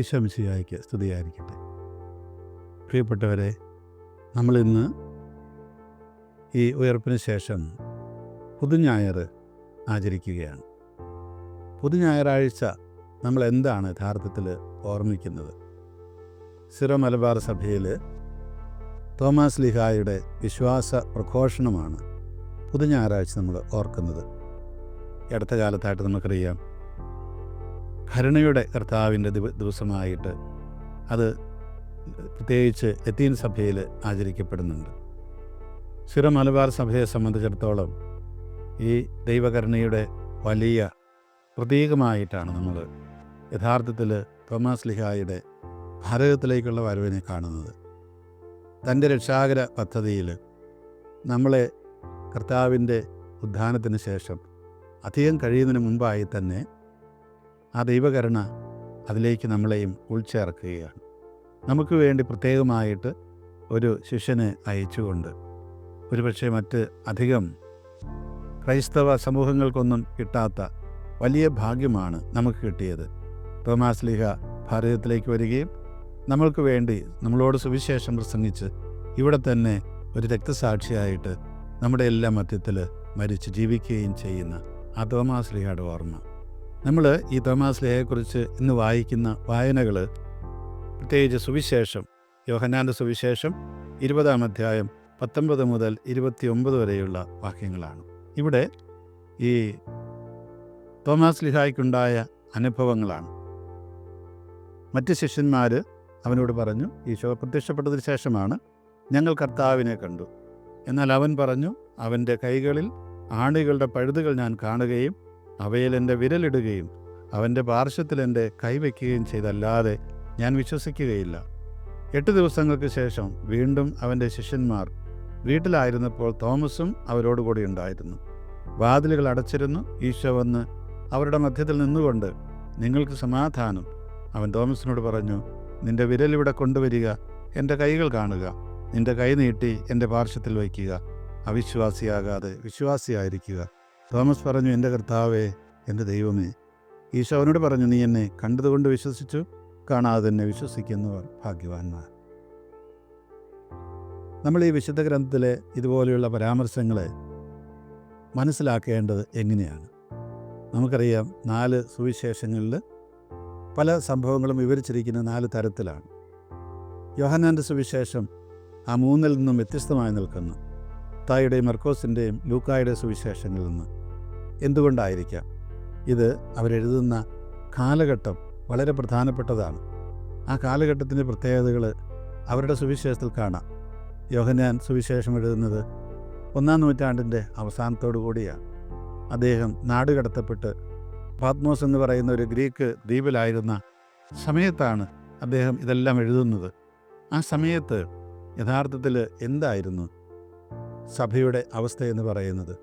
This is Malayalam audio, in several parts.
ഈശോമിശിയായിക്ക് സ്തുതിയായിരിക്കട്ടെ. പ്രിയപ്പെട്ടവരെ നമ്മളിന്ന് ഈ ഉയർപ്പിന് ശേഷം പുതുഞായർ ആചരിക്കുകയാണ്. പുതുഞായറാഴ്ച നമ്മൾ എന്താണ് യഥാർത്ഥത്തിൽ ഓർമ്മിക്കുന്നത്? സിറോ മലബാർ സഭയിൽ തോമസ് ലിഹായുടെ വിശ്വാസ പ്രഘോഷണമാണ് പുതുഞായറാഴ്ച നമ്മൾ ഓർക്കുന്നത്. അടുത്ത കാലത്തായിട്ട് നമുക്കറിയാം കരുണയുടെ കർത്താവിന്റെ ദിവ ദിവസമായിട്ട് അത് പ്രത്യേകിച്ച് ലത്തീൻ സഭയിൽ ആചരിക്കപ്പെടുന്നുണ്ട്. സിറ മലബാർ സഭയെ സംബന്ധിച്ചിടത്തോളം ഈ ദൈവകരുണയുടെ വലിയ പ്രതീകമായിട്ടാണ് നമ്മൾ യഥാർത്ഥത്തിൽ തോമസ് ലിഹായുടെ ഭാരതത്തിലേക്കുള്ള വരവിനെ കാണുന്നത്. തന്റെ രക്ഷാകര പദ്ധതിയിൽ നമ്മളെ കർത്താവിന്റെ ഉദ്ധാനത്തിന് ശേഷം അധികം കഴിയുന്നതിന് മുമ്പായി തന്നെ ആ ദൈവകരുണ അതിലേക്ക് നമ്മളെയും ഉൾച്ചേർക്കുകയാണ്. നമുക്ക് വേണ്ടി പ്രത്യേകമായിട്ട് ഒരു ശിഷ്യനെ അയച്ചുകൊണ്ട് ഒരുപക്ഷെ മറ്റ് അധികം ക്രൈസ്തവ സമൂഹങ്ങൾക്കൊന്നും കിട്ടാത്ത വലിയ ഭാഗ്യമാണ് നമുക്ക് കിട്ടിയത്. തോമാസ് ലീഹ ഭാരതത്തിലേക്ക് വരികയും നമ്മൾക്ക് വേണ്ടി നമ്മളോട് സുവിശേഷം പ്രസംഗിച്ച് ഇവിടെ തന്നെ ഒരു രക്തസാക്ഷിയായിട്ട് നമ്മുടെ എല്ലാ മധ്യത്തിൽ മരിച്ച് ജീവിക്കുകയും ചെയ്യുന്ന ആ തോമാസ് ലീഹയുടെ ഓർമ്മ. നമ്മൾ ഈ തോമാസ് ലേഹയെക്കുറിച്ച് ഇന്ന് വായിക്കുന്ന വായനകൾ പ്രത്യേകിച്ച് സുവിശേഷം യോഹന്നാന്റെ സുവിശേഷം ഇരുപതാം അധ്യായം പത്തൊമ്പത് മുതൽ ഇരുപത്തി ഒമ്പത് വരെയുള്ള വാക്യങ്ങളാണ്. ഇവിടെ ഈ തോമാസ് ലിഹായ്ക്കുണ്ടായ അനുഭവങ്ങളാണ്. മറ്റ് ശിഷ്യന്മാർ അവനോട് പറഞ്ഞു ഈശോ പ്രത്യക്ഷപ്പെട്ടതിന് ശേഷമാണ് ഞങ്ങൾ കർത്താവിനെ കണ്ടു. എന്നാൽ അവൻ പറഞ്ഞു അവന്റെ കൈകളിൽ ആണികളുടെ പഴുതുകൾ ഞാൻ കാണുകയും അവയിൽ എന്റെ വിരലിടുകയും അവന്റെ പാർശ്വത്തിൽ എന്റെ കൈവയ്ക്കുകയും ചെയ്തല്ലാതെ ഞാൻ വിശ്വസിക്കുകയില്ല. എട്ട് ദിവസങ്ങൾക്ക് ശേഷം വീണ്ടും അവന്റെ ശിഷ്യന്മാർ വീട്ടിലായിരുന്നപ്പോൾ തോമസും അവരോടുകൂടി ഉണ്ടായിരുന്നു. വാതിലുകൾ അടച്ചിരുന്നു. ഈശോ വന്ന് അവരുടെ മധ്യത്തിൽ നിന്നുകൊണ്ട് നിങ്ങൾക്ക് സമാധാനം. അവൻ തോമസിനോട് പറഞ്ഞു നിന്റെ വിരലിവിടെ കൊണ്ടുവരിക എന്റെ കൈകൾ കാണുക നിന്റെ കൈ നീട്ടി എന്റെ പാർശ്വത്തിൽ വയ്ക്കുക. അവിശ്വാസിയാകാതെ വിശ്വാസിയായിരിക്കുക. തോമസ് പറഞ്ഞു എന്റെ കർത്താവേ എന്റെ ദൈവമേ ഈശോവനോട് പറഞ്ഞു നീ എന്നെ കണ്ടതുകൊണ്ട് വിശ്വസിച്ചു കാണാതെ തന്നെ വിശ്വസിക്കുന്നവർ ഭാഗ്യവാന്മാർ. നമ്മൾ ഈ വിശുദ്ധ ഗ്രന്ഥത്തിലെ ഇതുപോലെയുള്ള പരാമർശങ്ങളെ മനസ്സിലാക്കേണ്ടത് എങ്ങനെയാണ്? നമുക്കറിയാം നാല് സുവിശേഷങ്ങളിൽ പല സംഭവങ്ങളും വിവരിച്ചിരിക്കുന്ന നാല് തരത്തിലാണ്. യോഹന്നാന്റെ സുവിശേഷം ആ മൂന്നിൽ നിന്നും വ്യത്യസ്തമായി നിൽക്കുന്നു. തായുടെയും മർക്കോസിന്റെയും ലൂക്കായുടെ സുവിശേഷങ്ങളിൽ നിന്ന്. എന്തുകൊണ്ടായിരിക്കാം? ഇത് അവരെഴുതുന്ന കാലഘട്ടം വളരെ പ്രധാനപ്പെട്ടതാണ്. ആ കാലഘട്ടത്തിന്റെ പ്രത്യേകതകൾ അവരുടെ സുവിശേഷത്തിൽ കാണാം. യോഹന്നാൻ സുവിശേഷം എഴുതുന്നത് ഒന്നാം നൂറ്റാണ്ടിന്റെ അവസാനത്തോടു കൂടിയാണ്. അദ്ദേഹം നാടുകടത്തപ്പെട്ട് പാത്മോസ് എന്ന് പറയുന്ന ഒരു ഗ്രീക്ക് ദ്വീപിലായിരുന്ന സമയത്താണ് അദ്ദേഹം ഇതെല്ലാം എഴുതുന്നത്. ആ സമയത്ത് യഥാർത്ഥത്തിൽ എന്തായിരുന്നു സഭയുടെ അവസ്ഥ എന്ന് പറയുന്നത്?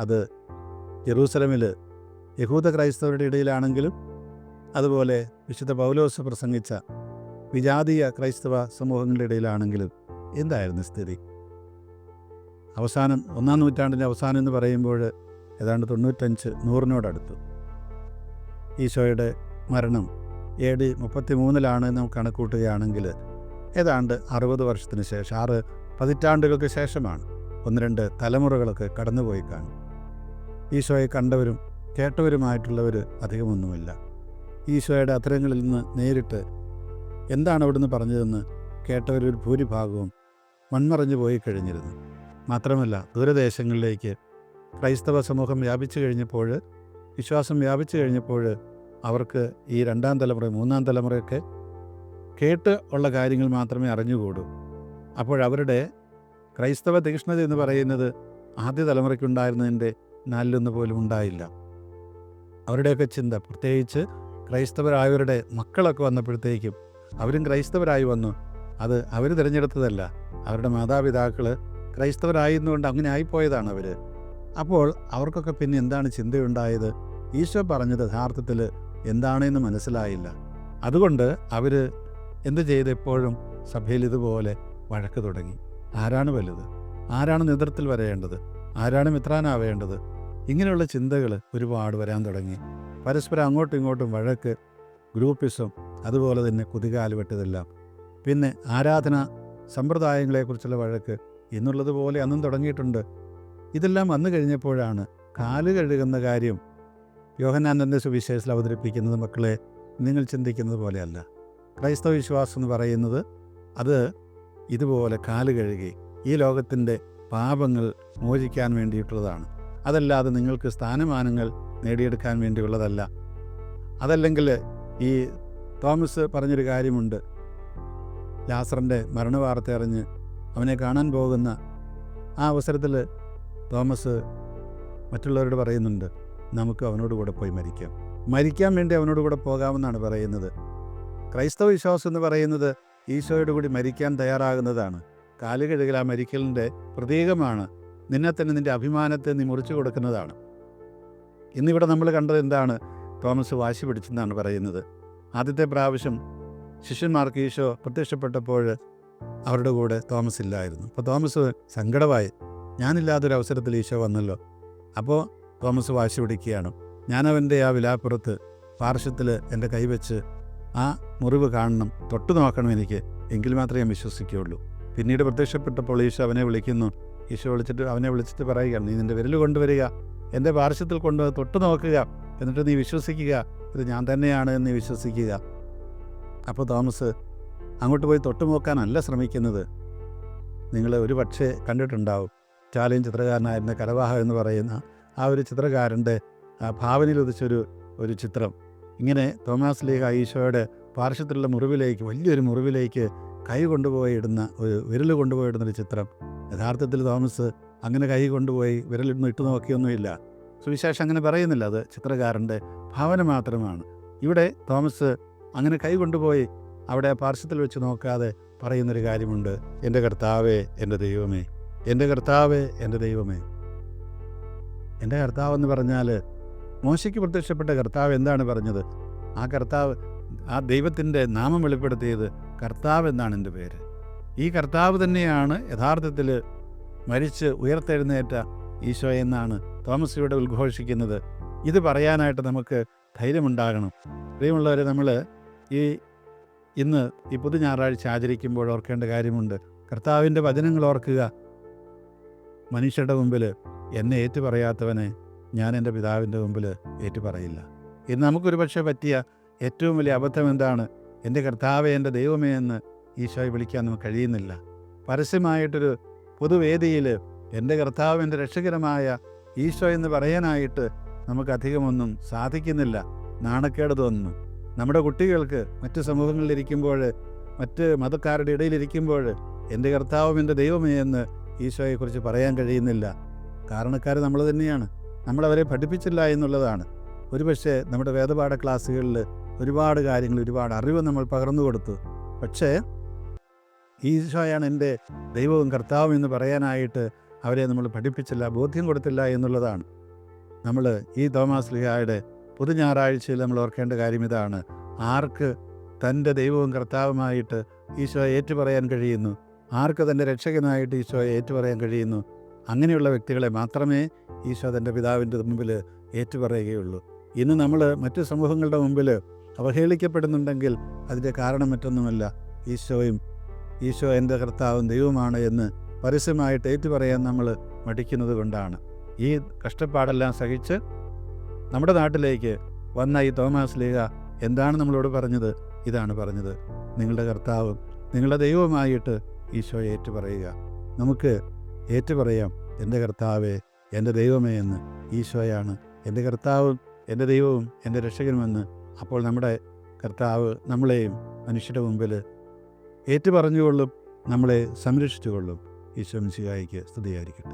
അത് ജെറൂസലമിൽ യഹൂദ ക്രൈസ്തവരുടെ ഇടയിലാണെങ്കിലും അതുപോലെ വിശുദ്ധ പൗലോസ് പ്രസംഗിച്ച വിജാതീയ ക്രൈസ്തവ സമൂഹങ്ങളുടെ ഇടയിലാണെങ്കിലും എന്തായിരുന്നു സ്ഥിതി? അവസാനം ഒന്നാം നൂറ്റാണ്ടിന്റെ അവസാനം എന്ന് പറയുമ്പോൾ ഏതാണ്ട് തൊണ്ണൂറ്റഞ്ച് നൂറിനോടടുത്തു. ഈശോയുടെ മരണം എ ഡി മുപ്പത്തി മൂന്നിലാണ് നമുക്ക് കണക്കൂട്ടുകയാണെങ്കിൽ ഏതാണ്ട് അറുപത് വർഷത്തിന് ശേഷം ആറ് പതിറ്റാണ്ടുകൾക്ക് ശേഷമാണ് ഒന്ന് രണ്ട് തലമുറകളൊക്കെ കടന്നുപോയി കാണും ഈശോയെ കണ്ടവരും കേട്ടവരുമായിട്ടുള്ളവർ അധികമൊന്നുമില്ല. ഈശോയുടെ അത്തരങ്ങളിൽ നിന്ന് നേരിട്ട് എന്താണ് അവിടുന്ന് പറഞ്ഞതെന്ന് കേട്ടവരൊരു ഭൂരിഭാഗവും മൺമറഞ്ഞു പോയി കഴിഞ്ഞിരുന്നു. മാത്രമല്ല ദൂരദേശങ്ങളിലേക്ക് ക്രൈസ്തവ സമൂഹം വ്യാപിച്ചു കഴിഞ്ഞപ്പോൾ വിശ്വാസം വ്യാപിച്ചു കഴിഞ്ഞപ്പോൾ അവർക്ക് ഈ രണ്ടാം തലമുറ മൂന്നാം തലമുറയൊക്കെ കേട്ട് ഉള്ള കാര്യങ്ങൾ മാത്രമേ അറിഞ്ഞുകൂടൂ. അപ്പോഴവരുടെ ക്രൈസ്തവ തീക്ഷ്ണത എന്ന് പറയുന്നത് ആദ്യ തലമുറയ്ക്കുണ്ടായിരുന്നതിന്റെ നാലിലൊന്ന് പോലും ഉണ്ടായില്ല. അവരുടെയൊക്കെ ചിന്ത പ്രത്യേകിച്ച് ക്രൈസ്തവരായവരുടെ മക്കളൊക്കെ വന്നപ്പോഴത്തേക്കും അവരും ക്രൈസ്തവരായി വന്നു. അത് അവർ തിരഞ്ഞെടുത്തതല്ല. അവരുടെ മാതാപിതാക്കൾ ക്രൈസ്തവരായിരുന്നുകൊണ്ട് അങ്ങനെ ആയിപ്പോയതാണ് അവർ അപ്പോൾ അവർക്കൊക്കെ പിന്നെ എന്താണ് ചിന്തയുണ്ടായത്? ഈശോ പറഞ്ഞത് യഥാർത്ഥത്തിൽ എന്താണെന്ന് മനസ്സിലായില്ല. അതുകൊണ്ട് അവർ എന്ത് ചെയ്ത് എപ്പോഴും സഭയിൽ ഇതുപോലെ വഴക്ക് തുടങ്ങി. ആരാണ് വലുത്? ആരാണ് നേതൃത്വത്തിൽ വരേണ്ടത്? ആരാണ് മിത്രാനാവേണ്ടത്? ഇങ്ങനെയുള്ള ചിന്തകൾ ഒരുപാട് വരാൻ തുടങ്ങി. പരസ്പരം അങ്ങോട്ടും ഇങ്ങോട്ടും വഴക്ക് ഗ്രൂപ്പിസം അതുപോലെ തന്നെ കുതികാൽ വെട്ടതെല്ലാം. പിന്നെ ആരാധന സമ്പ്രദായങ്ങളെക്കുറിച്ചുള്ള വഴക്ക് എന്നുള്ളതുപോലെ അന്നും തുടങ്ങിയിട്ടുണ്ട്. ഇതെല്ലാം വന്നു കഴിഞ്ഞപ്പോഴാണ് കാൽ കഴുകുന്ന കാര്യം യോഹനാനന്ദ സുവിശേഷത്തിൽ അവതരിപ്പിക്കുന്നത് മക്കളെ നിങ്ങൾ ചിന്തിക്കുന്നത് പോലെയല്ല. ക്രൈസ്തവ വിശ്വാസം എന്ന് പറയുന്നത് അത് ഇതുപോലെ കാൽ കഴുകി ഈ ലോകത്തിന്റെ പാപങ്ങൾ മോചിക്കാൻ വേണ്ടിയിട്ടുള്ളതാണ്. അതല്ലാതെ നിങ്ങൾക്ക് സ്ഥാനമാനങ്ങൾ നേടിയെടുക്കാൻ വേണ്ടിയുള്ളതല്ല. അതല്ലെങ്കിൽ ഈ തോമസ് പറഞ്ഞൊരു കാര്യമുണ്ട്. ലാസറിന്റെ മരണവാർത്ത അറിഞ്ഞ് അവനെ കാണാൻ പോകുന്ന ആ അവസരത്തിൽ തോമസ് മറ്റുള്ളവരോട് പറയുന്നുണ്ട് നമുക്ക് അവനോട് കൂടെ പോയി മരിക്കാം. മരിക്കാൻ വേണ്ടി അവനോട് കൂടെ പോകാമെന്നാണ് പറയുന്നത്. ക്രൈസ്തവ വിശ്വാസം എന്ന് പറയുന്നത് ഈശോയോട് കൂടി മരിക്കാൻ തയ്യാറാകുന്നതാണ്. കാലുകഴുകൽ ആ മരിക്കലിന്റെ പ്രതീകമാണ്. നിന്നെ തന്നെ നിന്റെ അഭിമാനത്തെ നീ മുറിച്ചു കൊടുക്കുന്നതാണ്. ഇന്നിവിടെ നമ്മൾ കണ്ടത് എന്താണ്? തോമസ് വാശി പിടിച്ചെന്നാണ് പറയുന്നത്. ആദ്യത്തെ പ്രാവശ്യം ശിഷ്യന്മാർക്ക് ഈശോ പ്രത്യക്ഷപ്പെട്ടപ്പോൾ അവരുടെ കൂടെ തോമസ് ഇല്ലായിരുന്നു. അപ്പോൾ തോമസ് സങ്കടമായി ഞാനില്ലാത്തൊരു അവസരത്തിൽ ഈശോ വന്നല്ലോ. അപ്പോൾ തോമസ് വാശി പിടിക്കുകയാണ്. ഞാനവന്റെ ആ വിലാപ്പുറത്ത് പാർശ്വത്തിൽ എന്റെ കൈവച്ച് ആ മുറിവ് കാണണം തൊട്ടു നോക്കണം എനിക്ക്. എങ്കിൽ മാത്രമേ ഞാൻ വിശ്വസിക്കുകയുള്ളൂ. പിന്നീട് പ്രത്യക്ഷപ്പെട്ടപ്പോൾ ഈശോ അവനെ വിളിക്കുന്നു ഈശോ വിളിച്ചിട്ട് അവനെ വിളിച്ചിട്ട് പറയുക നീ നിന്റെ വിരൽ കൊണ്ടുവരിക എന്റെ പാർശ്വത്തിൽ കൊണ്ട് തൊട്ട് നോക്കുക എന്നിട്ട് നീ വിശ്വസിക്കുക ഇത് ഞാൻ തന്നെയാണ് എന്ന് വിശ്വസിക്കുക. അപ്പോൾ തോമസ് അങ്ങോട്ട് പോയി തൊട്ട് നോക്കാനല്ല ശ്രമിക്കുന്നത്. നിങ്ങൾ ഒരു പക്ഷേ കണ്ടിട്ടുണ്ടാവും ഇറ്റാലിയൻ ചിത്രകാരനായിരുന്ന കരവാഹ എന്ന് പറയുന്ന ആ ഒരു ചിത്രകാരന്റെ ഭാവനയിൽ ഉദിച്ചൊരു ഒരു ചിത്രം. ഇങ്ങനെ തോമസ് ലീഹ ഈശോയുടെ പാർശ്വത്തിലുള്ള മുറിവിലേക്ക് വലിയൊരു മുറിവിലേക്ക് കൈ കൊണ്ടുപോയി ഇടുന്ന ഒരു വിരൽ കൊണ്ടുപോയി ഇടുന്നൊരു ചിത്രം. യഥാർത്ഥത്തിൽ തോമസ് അങ്ങനെ കൈ കൊണ്ടുപോയി വിരലിടുന്ന ഇട്ട് നോക്കിയൊന്നുമില്ല. സുവിശേഷം അങ്ങനെ പറയുന്നില്ല. അത് ചിത്രകാരന്റെ ഭാവന മാത്രമാണ്. ഇവിടെ തോമസ് അങ്ങനെ കൈ കൊണ്ടുപോയി അവിടെ പാർശ്വത്തിൽ വെച്ച് നോക്കാതെ പറയുന്നൊരു കാര്യമുണ്ട്. എന്റെ കർത്താവേ എന്റെ ദൈവമേ എന്റെ കർത്താവേ എന്റെ ദൈവമേ. എന്റെ കർത്താവ് എന്ന് പറഞ്ഞാൽ മോശയ്ക്ക് പ്രത്യക്ഷപ്പെട്ട കർത്താവ് എന്താണ് പറഞ്ഞത്? ആ കർത്താവ് ആ ദൈവത്തിന്റെ നാമം വെളിപ്പെടുത്തിയത് കർത്താവ് എന്നാണ് എന്റെ പേര്. ഈ കർത്താവ് തന്നെയാണ് യഥാർത്ഥത്തിൽ മരിച്ച് ഉയർത്തെഴുന്നേറ്റ ഈശോ എന്നാണ് തോമസ് ഇവിടെ ഉദ്ഘോഷിക്കുന്നത്. ഇത് പറയാനായിട്ട് നമുക്ക് ധൈര്യമുണ്ടാകണം. പ്രിയമുള്ളവരെ നമ്മൾ ഈ ഇന്ന് ഈ പുതു ഞായറാഴ്ച ആചരിക്കുമ്പോൾ ഓർക്കേണ്ട കാര്യമുണ്ട്. കർത്താവിന്റെ വചനങ്ങൾ ഓർക്കുക. മനുഷ്യരുടെ മുമ്പിൽ എന്നെ ഏറ്റുപറയാത്തവനെ ഞാൻ എന്റെ പിതാവിന്റെ മുമ്പിൽ ഏറ്റുപറയില്ല. ഇന്ന് നമുക്കൊരു പക്ഷേ പറ്റിയ ഏറ്റവും വലിയ അബദ്ധം എന്താണ്? എന്റെ കർത്താവെ എന്റെ ദൈവമേ എന്ന് ഈശോയെ വിളിക്കാൻ നമുക്ക് കഴിയുന്നില്ല. പരസ്യമായിട്ടൊരു പൊതുവേദിയിൽ എന്റെ കർത്താവ് എന്റെ രക്ഷകരമായ ഈശോ എന്ന് പറയാനായിട്ട് നമുക്ക് അധികമൊന്നും സാധിക്കുന്നില്ല. നാണക്കേട് തോന്നുന്നു. നമ്മുടെ കുട്ടികൾക്ക് മറ്റ് സമൂഹങ്ങളിലിരിക്കുമ്പോൾ മറ്റ് മതക്കാരുടെ ഇടയിലിരിക്കുമ്പോൾ എന്റെ കർത്താവും എന്റെ ദൈവമേ എന്ന് ഈശോയെക്കുറിച്ച് പറയാൻ കഴിയുന്നില്ല. കാരണക്കാർ നമ്മൾ തന്നെയാണ്. നമ്മളവരെ പഠിപ്പിച്ചില്ല എന്നുള്ളതാണ്. ഒരുപക്ഷെ നമ്മുടെ വേദപാഠ ക്ലാസ്സുകളിൽ ഒരുപാട് കാര്യങ്ങൾ ഒരുപാട് അറിവ് നമ്മൾ പകർന്നു കൊടുത്തു. പക്ഷേ ഈശോയാണ് എന്റെ ദൈവവും കർത്താവും എന്ന് പറയാനായിട്ട് അവരെ നമ്മൾ പഠിപ്പിച്ചില്ല ബോധ്യം കൊടുത്തില്ല എന്നുള്ളതാണ്. നമ്മൾ ഈ തോമാസ് ലിഹായുടെ പുതു ഞായറാഴ്ചയിൽ നമ്മൾ ഓർക്കേണ്ട കാര്യം ഇതാണ്. ആർക്ക് തന്റെ ദൈവവും കർത്താവുമായിട്ട് ഈശോയെ ഏറ്റുപറയാൻ കഴിയുന്നു? ആർക്ക് തന്റെ രക്ഷകനായിട്ട് ഈശോയെ ഏറ്റുപറയാൻ കഴിയുന്നു? അങ്ങനെയുള്ള വ്യക്തികളെ മാത്രമേ ഈശോ തന്റെ പിതാവിന്റെ മുമ്പിൽ ഏറ്റുപറയുകയുള്ളൂ. ഇന്ന് നമ്മൾ മറ്റു സമൂഹങ്ങളുടെ മുമ്പിൽ അവഹേളിക്കപ്പെടുന്നുണ്ടെങ്കിൽ അതിന്റെ കാരണം മറ്റൊന്നുമല്ല ഈശോയും ഈശോ എന്റെ കർത്താവും ദൈവമാണ് എന്ന് പരസ്യമായിട്ട് ഏറ്റുപറയാൻ നമ്മൾ മടിക്കുന്നത് കൊണ്ടാണ്. ഈ കഷ്ടപ്പാടെല്ലാം സഹിച്ച് നമ്മുടെ നാട്ടിലേക്ക് വന്ന ഈ തോമസ് ലീഗ എന്താണ് നമ്മളോട് പറഞ്ഞത്? ഇതാണ് പറഞ്ഞത്. നിങ്ങളുടെ കർത്താവും നിങ്ങളുടെ ദൈവവുമായിട്ട് ഈശോ ഏറ്റുപറയുക. നമുക്ക് ഏറ്റുപറയാം എന്റെ കർത്താവേ എന്റെ ദൈവമേ എന്ന് ഈശോയാണ്. എന്റെ കർത്താവും എന്റെ ദൈവവും എന്റെ രക്ഷകനുമെന്ന് അപ്പോൾ നമ്മുടെ കർത്താവ് നമ്മളെയും മനുഷ്യരുടെ മുമ്പിൽ ഏറ്റുപറഞ്ഞുകൊള്ളും നമ്മളെ സംരക്ഷിച്ചുകൊള്ളും. ഈശോ മിശിഹായിക്ക് സ്തുതിയായിരിക്കട്ടെ.